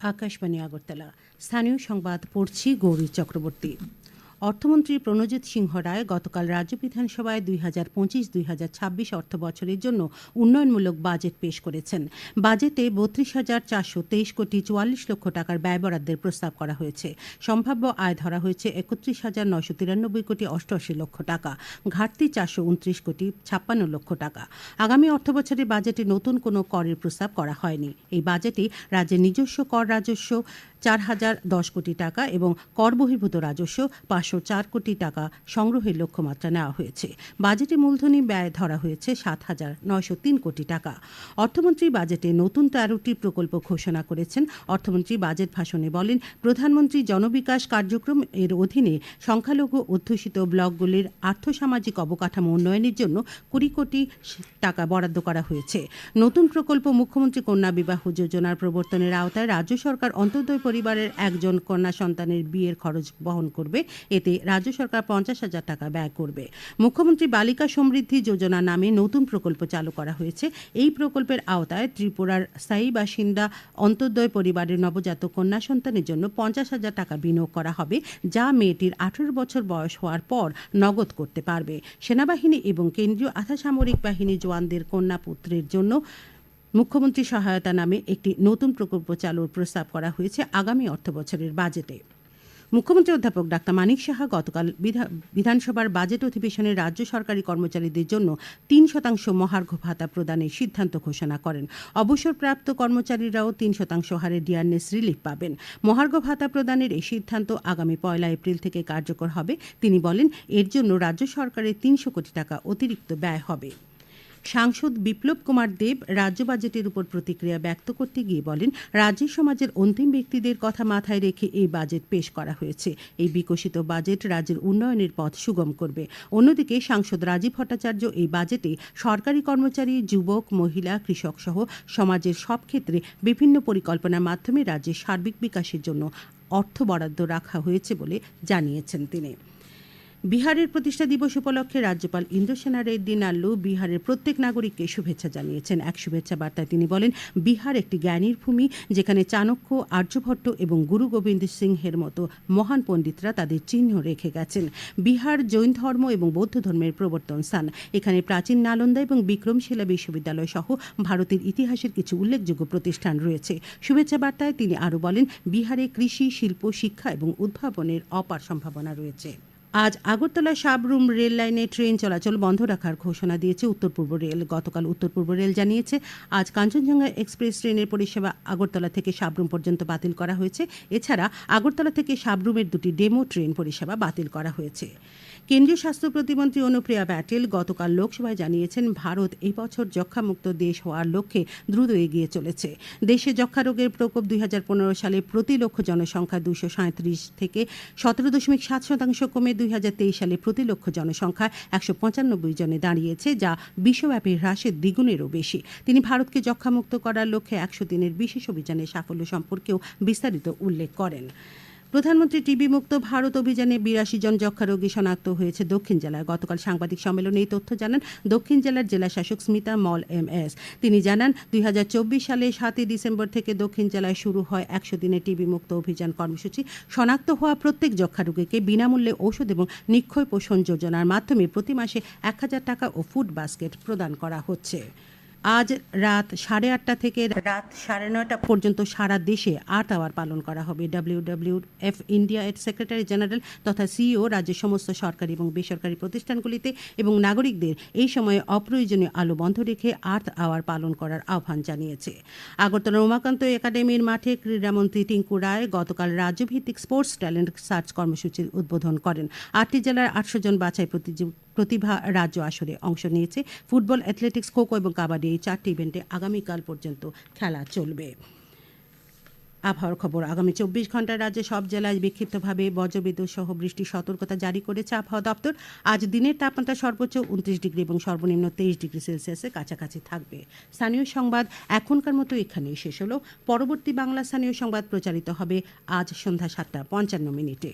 আকাশবাণী আগরতলা। স্থানীয় সংবাদ পড়ছি গৌরী চক্রবর্তী। অর্থমন্ত্রী প্রণজিৎ সিংহ রায় গতকাল রাজ্য বিধানসভায় দুই হাজার পঁচিশ, দুই হাজার ছাব্বিশ অর্থ বছরের জন্য উন্নয়নমূলক বাজেট পেশ করেছেন। বাজেটে বত্রিশ হাজার চারশো তেইশ কোটি চুয়াল্লিশ লক্ষ টাকার ব্যয় বরাদ্দের প্রস্তাব করা হয়েছে। সম্ভাব্য আয় ধরা হয়েছে একত্রিশ হাজার নয়শো তিরানব্বই কোটি অষ্টআশি লক্ষ টাকা, ঘাটতি চারশো উনত্রিশ কোটি ছাপ্পান্ন লক্ষ টাকা। আগামী অর্থ অর্থবছরের বাজেটে নতুন কোনো করের প্রস্তাব করা হয়নি। এই বাজেটে রাজ্যের নিজস্ব কর রাজস্ব চার হাজার দশ কোটি টাকা এবং কর বহির্ভূত রাজস্ব পাঁচশো চার কোটি টাকা সংগ্রহের লক্ষ্যমাত্রা নেওয়া হয়েছে। বাজেটে মূলধনী ব্যয় ধরা হয়েছে সাত হাজার নয়শো তিন কোটি টাকা। অর্থমন্ত্রী বাজেটে নতুন তেরোটি প্রকল্প ঘোষণা করেছেন। অর্থমন্ত্রী বাজেট ভাষণে বলেন, প্রধানমন্ত্রী জনবিকাশ কার্যক্রম এর অধীনে সংখ্যালঘু অধ্যুষিত ব্লকগুলির আর্থসামাজিক অবকাঠামো উন্নয়নের জন্য কুড়ি কোটি টাকা বরাদ্দ করা হয়েছে। নতুন প্রকল্প মুখ্যমন্ত্রী কন্যা বিবাহ যোজনার প্রবর্তনের আওতায় রাজ্য সরকার অন্তর্দয় পরিবারের একজন কন্যা সন্তানের বিয়ের খরচ বহন করবে। এতে রাজ্য সরকার পঞ্চাশ হাজার টাকা ব্যয় করবে। মুখ্যমন্ত্রী বালিকা সমৃদ্ধি যোজনা নামে নতুন প্রকল্প চালু করা হয়েছে। এই প্রকল্পের আওতায় ত্রিপুরার স্থায়ী বাসিন্দা অন্তর্দয় পরিবারের নবজাতক কন্যা সন্তানের জন্য পঞ্চাশ হাজার টাকা বিনিয়োগ করা হবে, যা মেয়েটির আঠেরো বছর বয়স হওয়ার পর নগদ করতে পারবে। সেনাবাহিনী এবং কেন্দ্রীয় আধাসামরিক বাহিনী জওয়ানদের কন্যা পুত্রের জন্য মুখ্যমন্ত্রী সহায়তা নামে একটি নতুন প্রকল্প চালুর প্রস্তাব করা হয়েছে আগামী অর্থবছরের বাজেটে। মুখ্যমন্ত্রী অধ্যাপক ডাক্তার মানিক সাহা গতকাল বিধানসভার বাজেট অধিবেশনে রাজ্য সরকারি কর্মচারীদের জন্য তিন শতাংশ মহার্ঘ ভাতা প্রদানের সিদ্ধান্ত ঘোষণা করেন। অবসরপ্রাপ্ত কর্মচারীরাও তিন শতাংশ হারে ডিয়ারনেস রিলিফ পাবেন। মহার্ঘ ভাতা প্রদানের এই সিদ্ধান্ত আগামী পয়লা এপ্রিল থেকে কার্যকর হবে। তিনি বলেন, এর জন্য রাজ্য সরকারের তিনশো কোটি টাকা অতিরিক্ত ব্যয় হবে। সাংসদ বিপ্লব কুমার দেব রাজ্য বাজেটের উপর প্রতিক্রিয়া ব্যক্ত করতে গিয়ে বলেন রাজ্যের সমাজের অন্তিম ব্যক্তিদের কথা মাথায় রেখে এই বাজেট পেশ করা হয়েছে। এই বিকশিত বাজেট রাজ্যের উন্নয়নের পথ সুগম করবে। অন্যদিকে সাংসদ রাজীব ভট্টাচার্য এই বাজেটে সরকারি কর্মচারী, যুবক, মহিলা, কৃষক সহ সমাজের সব ক্ষেত্রে বিভিন্ন পরিকল্পনার মাধ্যমে রাজ্যের সার্বিক বিকাশের জন্য অর্থ বরাদ্দ রাখা হয়েছে বলে জানিয়েছেন তিনি। বিহারের প্রতিষ্ঠা দিবস উপলক্ষে রাজ্যপাল ইন্দ্রসেনা রেড্ডি নাল্লু বিহারের প্রত্যেক নাগরিককে শুভেচ্ছা জানিয়েছেন। এক শুভেচ্ছা বার্তায় তিনি বলেন, বিহার একটি জ্ঞানীর ভূমি, যেখানে চাণক্য, আর্যভট্ট এবং গুরু গোবিন্দ সিংহের মতো মহান পণ্ডিতরা তাদের চিহ্ন রেখে গেছেন। বিহার জৈন ধর্ম এবং বৌদ্ধ ধর্মের প্রবর্তন স্থান। এখানে প্রাচীন নালন্দা এবং বিক্রমশিলা বিশ্ববিদ্যালয় সহ ভারতের ইতিহাসের কিছু উল্লেখযোগ্য প্রতিষ্ঠান রয়েছে। শুভেচ্ছা বার্তায় তিনি আরও বলেন, বিহারে কৃষি, শিল্প, শিক্ষা এবং উদ্ভাবনের অপার সম্ভাবনা রয়েছে। আজ আগরতলা সাবরুম রেল লাইনে ট্রেন চলাচল বন্ধ রাখার ঘোষণা দিয়েছে উত্তর পূর্ব রেল। গতকাল উত্তর পূর্ব রেল জানিয়েছে, আজ কাঞ্চনজঙ্ঘা এক্সপ্রেস ট্রেনের পরিষেবা আগরতলা থেকে সাবরুম পর্যন্ত বাতিল করা হয়েছে। এছাড়া আগরতলা থেকে সাবরুমের দুটি ডেমো ট্রেন পরিষেবা বাতিল করা হয়েছে। কেন্দ্রীয় স্বাস্থ্য প্রতিমন্ত্রী অনুপ্রিয়া প্যাটেল গতকাল লোকসভায় জানিয়েছেন, ভারত এই বছর যক্ষ্মামুক্ত দেশ হওয়ার লক্ষ্যে দ্রুত এগিয়ে চলেছে। দেশে যক্ষ্মা রোগের প্রকোপ দুই হাজার পনেরো সালে প্রতি লক্ষ জনসংখ্যা দুশো সাঁত্রিশ থেকে সতেরো দশমিক সাত শতাংশ কমে দুই হাজার তেইশ সালে প্রতি লক্ষ জনসংখ্যা একশো পঁচানব্বই জনে দাঁড়িয়েছে, যা বিশ্বব্যাপী হ্রাসের দ্বিগুণেরও বেশি। তিনি ভারতকে যক্ষ্মামুক্ত করার লক্ষ্যে একশো দিনের বিশেষ অভিযানের সাফল্য সম্পর্কেও বিস্তারিত উল্লেখ করেন। প্রধানমন্ত্রী টিবি মুক্ত ভারত অভিযানে বিরাশি জন যক্ষা রোগী শনাক্ত হয়েছে দক্ষিণ জেলায়। গতকাল সাংবাদিক সম্মেলনে এই তথ্য জানান দক্ষিণ জেলার জেলা শাসক স্মিতা মল এম এস। তিনি জানান, দুই হাজার চব্বিশ সালে সাতই ডিসেম্বর থেকে দক্ষিণ জেলায় শুরু হয় একশো দিনের টিবি মুক্ত অভিযান কর্মসূচি। শনাক্ত হওয়া প্রত্যেক যক্ষা রোগীকে বিনামূল্যে ঔষধ এবং নিক্ষয় পোষণ যোজনার মাধ্যমে প্রতি মাসে এক হাজার টাকা ও ফুড বাস্কেট প্রদান করা হচ্ছে। আজ রাত সাড়ে আটটা থেকে রাত সাড়ে নয়টা পর্যন্ত সারা দেশে আট আওয়ার পালন করা হবে। ডাব্লিউ এফ ইন্ডিয়া এর সেক্রেটারি জেনারেল তথা সিইও রাজ্যের সমস্ত সরকারি এবং বেসরকারি প্রতিষ্ঠানগুলিতে এবং নাগরিকদের এই সময়ে অপ্রয়োজনীয় আলো বন্ধ রেখে আট আওয়ার পালন করার আহ্বান জানিয়েছে। আগরতলা উমাকান্ত একাডেমির মাঠে ক্রীড়ামন্ত্রী টিঙ্কু রায় গতকাল রাজ্যভিত্তিক স্পোর্টস ট্যালেন্ট সার্চ কর্মসূচির উদ্বোধন করেন। আটটি জেলার আটশো জন বাছাই প্রতিযোগী প্রতিভা রাজ্য আসরে অংশ নিয়েছে। ফুটবল অ্যাথলেটিক্স খোখো এবং কাবাডি এই চারটি ইভেন্টে আগামীকাল পর্যন্ত খেলা চলবে। আবহাওয়ার খবর, আগামী চব্বিশ ঘন্টায় রাজ্যে সব জেলায় বিক্ষিপ্তভাবে বজ্রবিদ্যুৎ সহ বৃষ্টির সতর্কতা জারি করেছে আবহাওয়া দপ্তর। আজ দিনের তাপমাত্রা সর্বোচ্চ উনত্রিশ ডিগ্রি এবং সর্বনিম্ন তেইশ ডিগ্রি সেলসিয়াসের কাছাকাছি থাকবে। স্থানীয় সংবাদ এখনকার মতো এখানেই শেষ হলো। পরবর্তী বাংলা স্থানীয় সংবাদ প্রচারিত হবে আজ সন্ধ্যা সাতটা পঞ্চান্ন মিনিটে।